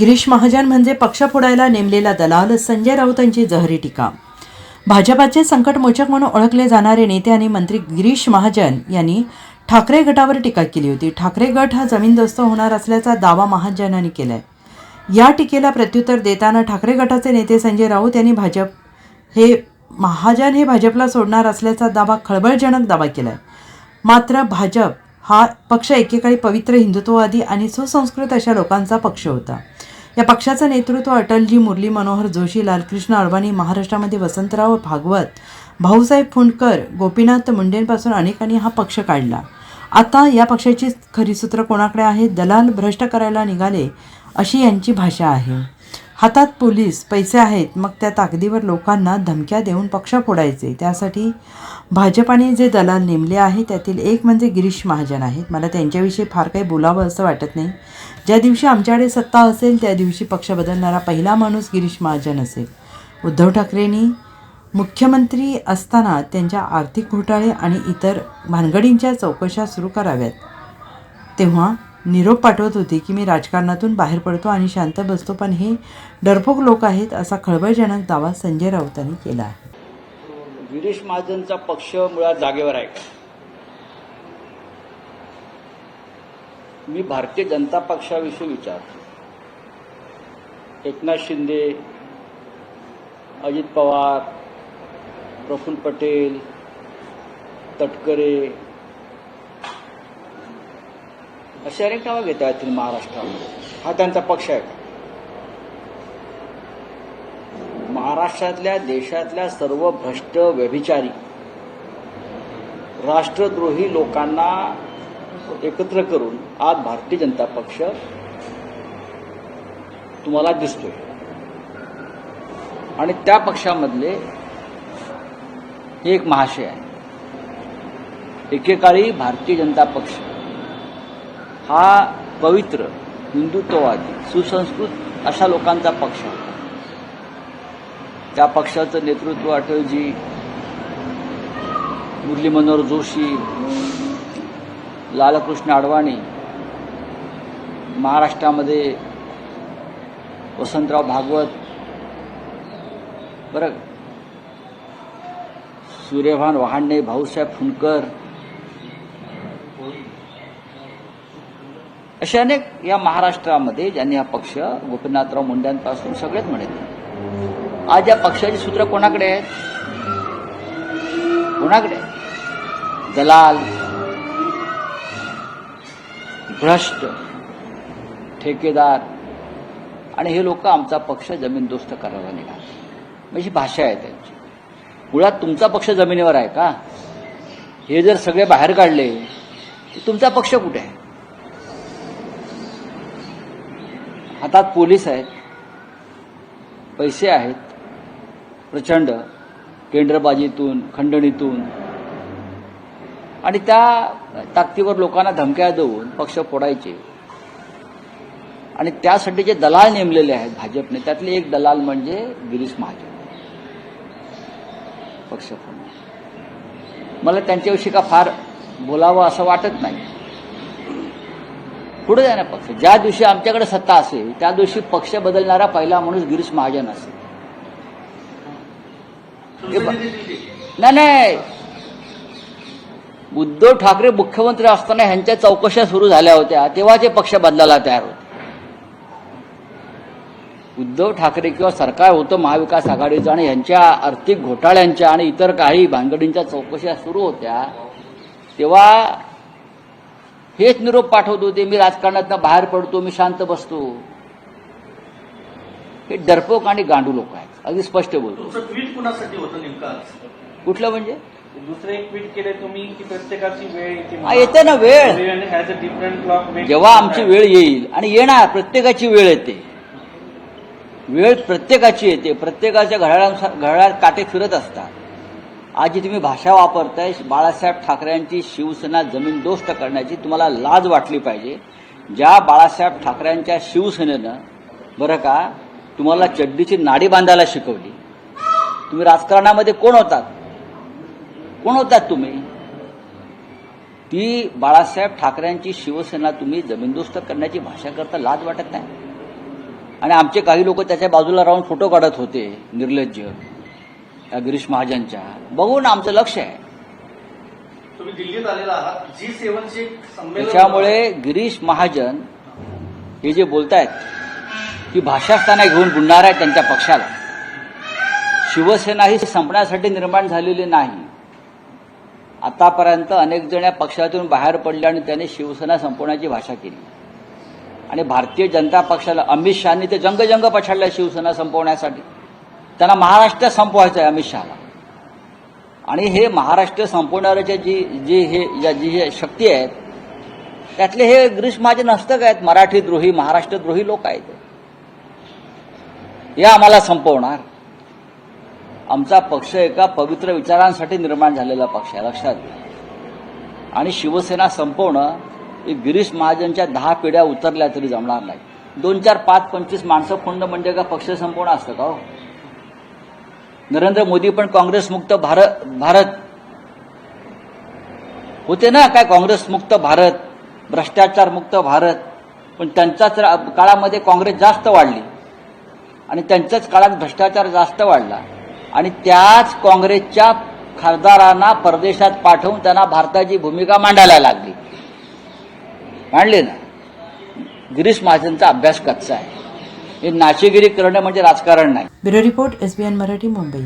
गिरीश महाजन म्हणजे पक्ष फोडायला नेमलेला दलाल संजय राऊतांची जहरी टीका. भाजपाचे संकटमोचक म्हणून ओळखले जाणारे नेते आणि मंत्री गिरीश महाजन यांनी ठाकरे गटावर टीका केली होती. ठाकरे गट हा जमीनदोस्त होणार असल्याचा दावा महाजनांनी केलाय. या टीकेला प्रत्युत्तर देताना ठाकरे गटाचे नेते संजय राऊत यांनी भाजप हे महाजन हे भाजपला सोडणार असल्याचा दावा खळबळजनक दावा केलाय. मात्र भाजप हा पक्ष एकेकाळी पवित्र हिंदुत्ववादी आणि सुसंस्कृत अशा लोकांचा पक्ष होता. या पक्षाचं नेतृत्व अटलजी मुरली मनोहर जोशी लालकृष्ण अडवाणी महाराष्ट्रामध्ये वसंतराव भागवत भाऊसाहेब फुंडकर गोपीनाथ मुंडेंपासून अनेकांनी हा पक्ष काढला. आता या पक्षाची खरी सूत्र कोणाकडे आहे दलाल भ्रष्ट करायला निघाले अशी यांची भाषा आहे. हातात पोलीस पैसे आहेत. मग त्या ताकदीवर लोकांना धमक्या देऊन पक्ष फोडायचे. त्यासाठी भाजपाने जे दलाल नेमले आहे त्यातील एक म्हणजे गिरीश महाजन आहेत. मला त्यांच्याविषयी फार काही बोलावं असं वाटत नाही. ज्या दिवशी आमच्याकडे सत्ता असेल त्या दिवशी पक्ष बदलणारा पहिला माणूस गिरीश महाजन असेल. उद्धव ठाकरेंनी मुख्यमंत्री असताना त्यांच्या आर्थिक घोटाळे आणि इतर भानगडींच्या चौकशा सुरू कराव्यात. तेव्हा निरोप पाठवत होते की मी राजकारणातून बाहेर पडतो आणि शांत बसतो पण हे डरपोक लोक आहेत असा खळबळजनक दावा संजय राऊतांनी केला आहे. गिरीश महाजनचा पक्ष मुळात जागेवर आहे का? मी भारतीय जनता पक्षाविषयी विचारतो. एकनाथ शिंदे अजित पवार प्रफुल्ल पटेल तटकरे असे अनेक नावं घेता येतील महाराष्ट्रामध्ये हा त्यांचा पक्ष आहे का? महाराष्ट्रातल्या देशातल्या सर्व भ्रष्ट व्यभिचारी राष्ट्रद्रोही लोकांना एकत्र करून आज भारतीय जनता पक्ष तुम्हाला दिसतोय. आणि त्या पक्षामधले हे एक महाशय आहे. एकेकाळी भारतीय जनता पक्ष हा पवित्र हिंदुत्ववादी सुसंस्कृत अशा लोकांचा पक्ष होता. त्या पक्षाचं नेतृत्व अटलजी मुरली मनोहर जोशी लालकृष्ण अडवाणी महाराष्ट्रामध्ये वसंतराव भागवत बरं सूर्यभान वहांडे भाऊसाहेब फुंडकर असे अनेक या महाराष्ट्रामध्ये ज्यांनी हा पक्ष गोपीनाथराव मुंड्यांपासून सगळेच म्हणत आज या पक्षाची सूत्र कोणाकडे आहेत? कोणाकडे दलाल भ्रष्ट ठेकेदार आणि हे लोक आमचा पक्ष जमीनदोस्त करायला निघा म्हणजे भाषा आहे त्यांची. मुळात तुमचा पक्ष जमिनीवर आहे का? हे जर सगळे बाहेर काढले तर तुमचा पक्ष कुठे आहे? हातात पोलीस आहेत पैसे आहेत. प्रचंड. केंद्रबाजीतून खंडणीतून. आणि त्या ताकदीवर लोकांना धमक्या देऊन पक्ष फोडायचे. आणि त्यासाठी जे दलाल नेमलेले आहेत भाजपने त्यातले एक दलाल म्हणजे गिरीश महाजन. पक्ष फोडणे. मला त्यांच्याविषयी का फार बोलावं असं वाटत नाही. पुढे जाणार पक्ष. ज्या दिवशी आमच्याकडे सत्ता असेल त्या दिवशी पक्ष बदलणारा पहिला माणूस गिरीश महाजन असेल. नाही नाही. उद्धव ठाकरे मुख्यमंत्री असताना ह्यांच्या चौकशा सुरू झाल्या होत्या. तेव्हा ते पक्ष बदलायला तयार होते. उद्धव ठाकरे किंवा सरकार होतं महाविकास आघाडीचं आणि यांच्या आर्थिक घोटाळ्यांच्या आणि इतर काही भानगडींच्या चौकशा सुरू होत्या तेव्हा हेच निरोप पाठवत होते मी राजकारणातनं बाहेर पडतो मी शांत बसतो. हे डरपोक आणि गांडू लोक आहेत. अगदी स्पष्ट बोलतो. ट्विट कुणासाठी होतं नेमकं? कुठलं म्हणजे? दुसरं एक ट्विट केले तुम्ही की प्रत्येकाची वेळ येते हा, येते ना वेळ. जेव्हा आमची वेळ येईल आणि येणार प्रत्येकाची वेळ येते. वेळ प्रत्येकाची येते. प्रत्येकाच्या घड्याळानुसार घड्याळात काटे फिरत असतात. आज जी तुम्ही भाषा वापरताय बाळासाहेब ठाकरेंची शिवसेना जमीनदोस्त करण्याची तुम्हाला लाज वाटली पाहिजे. ज्या बाळासाहेब ठाकरेंच्या शिवसेनेनं बरं का तुम्हाला चड्डीची नाडी बांधायला शिकवली. तुम्ही राजकारणामध्ये कोण होतात? कोण होतात तुम्ही? ती बाळासाहेब ठाकरेंची शिवसेना तुम्ही जमीनदोस्त करण्याची भाषा करता लाज वाटत नाही. आणि आमचे काही लोक त्याच्या बाजूला राहून फोटो काढत होते निर्लज्ज. गिरीश महाजनच्या. बघून आमचं लक्ष आहे. तुम्ही दिल्लीत आलेला आहात. जी सेवनचे संमेलन त्याच्यामुळे गिरीश महाजन हे जे बोलतायत की भाषास्थाना घेऊन बुडणार आहे त्यांच्या पक्षाला. शिवसेना ही संपण्यासाठी निर्माण झालेली नाही. आतापर्यंत अनेक जण या पक्षातून बाहेर पडले आणि त्यांनी शिवसेना संपवण्याची भाषा केली. आणि भारतीय जनता पक्षाला अमित शहानी ते जंगजंग पछाडल्या शिवसेना संपवण्यासाठी. त्यांना महाराष्ट्र संपवायचं आहे अमित शहाला. आणि हे महाराष्ट्र संपवणाऱ्याच्या जी जी हे या जी हे शक्ती आहेत त्यातले हे ग्रीष माझे नस्तक आहेत मराठी द्रोही महाराष्ट्रद्रोही लोक आहेत. हे आम्हाला संपवणार. आमचा पक्ष एका पवित्र विचारांसाठी निर्माण झालेला पक्ष आहे लक्षात घ्या. आणि शिवसेना संपवणं हे गिरीश महाजनच्या दहा पिढ्या उतरल्या तरी जमणार नाही. दोन चार पाच पंचवीस माणसं फोडणं म्हणजे का पक्ष संपवणं असतं का हो? नरेंद्र मोदी पण काँग्रेसमुक्त भारत भारत. होते ना काय काँग्रेसमुक्त भारत भ्रष्टाचारमुक्त भारत. पण त्यांच्याच काळामध्ये काँग्रेस जास्त वाढली. आणि त्यांच्याच काळात भ्रष्टाचार जास्त वाढला. आणि त्याच काँग्रेसच्या खासदारांना परदेशात पाठवून त्यांना भारताची भूमिका मांडायला लागली. मांडली ना? गिरीश महाजनचा अभ्यास कच्चा आहे. हे नाचेगिरी करणं म्हणजे राजकारण नाही. Bureau report SBN Marathi Mumbai.